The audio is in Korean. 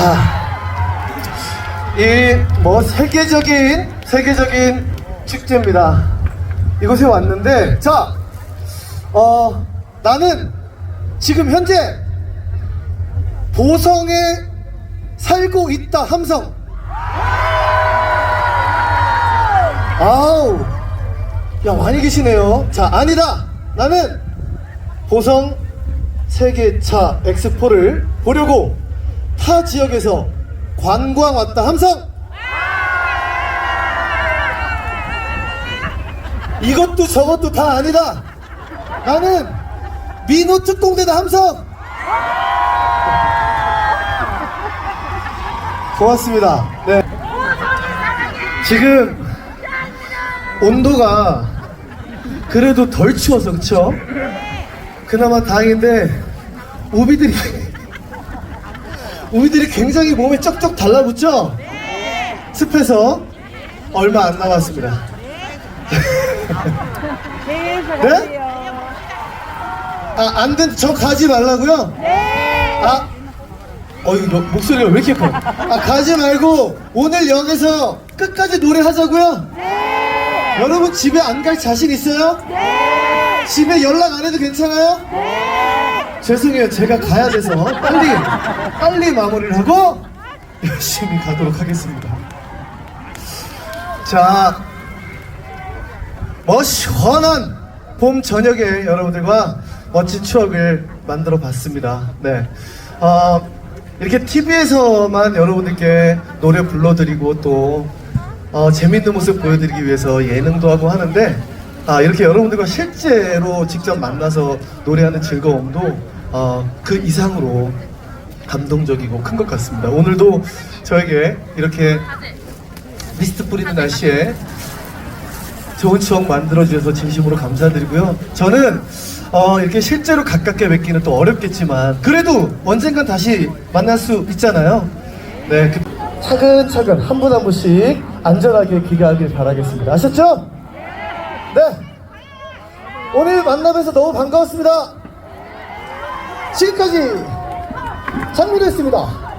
자, 이뭐 세계적인 세계적인 축제입니다. 이곳에 왔는데, 자, 어 나는 지금 현재 보성에 살고 있다 함성. 아우, 야 많이 계시네요. 자, 아니다. 나는 보성 세계차 엑스포를 보려고 타 지역에서 관광 왔다 함성. 이것도 저것도 다 아니다. 나는 민호 특공대다 함성. 고맙습니다. 네. 지금 온도가 그래도 덜 추워서 그쵸? 그나마 다행인데 우비들이 우비들이 굉장히 몸에 쩍쩍 달라붙죠? 습해서 얼마 안 남았습니다. 네? 아, 안 된, 저 가지 말라고요? 아, 어, 이거 여- 목소리가 왜 이렇게 커? 아, 가지 말고 오늘 여기서 끝까지 노래하자고요? 여러분 집에 안 갈 자신 있어요? 집에 연락 안 해도 괜찮아요? 죄송해요. 제가 가야 돼서 빨리, 빨리 마무리를 하고 열심히 가도록 하겠습니다. 자, 뭐 시원한 봄 저녁에 여러분들과 멋진 추억을 만들어 봤습니다. 네. 어, 이렇게 TV에서만 여러분들께 노래 불러드리고 또 어, 재밌는 모습 보여드리기 위해서 예능도 하고 하는데 아, 이렇게 여러분들과 실제로 직접 만나서 노래하는 즐거움도 어, 그 이상으로 감동적이고 큰 것 같습니다. 오늘도 저에게 이렇게 미스트 뿌리는 날씨에 좋은 추억 만들어주셔서 진심으로 감사드리고요. 저는 어, 이렇게 실제로 가깝게 뵙기는 또 어렵겠지만 그래도 언젠간 다시 만날 수 있잖아요. 네, 그 차근차근 한 분 한 분씩 안전하게 귀가하길 바라겠습니다. 아셨죠? 네. 오늘 만나뵈서 너무 반가웠습니다. 지금까지 장민호였습니다.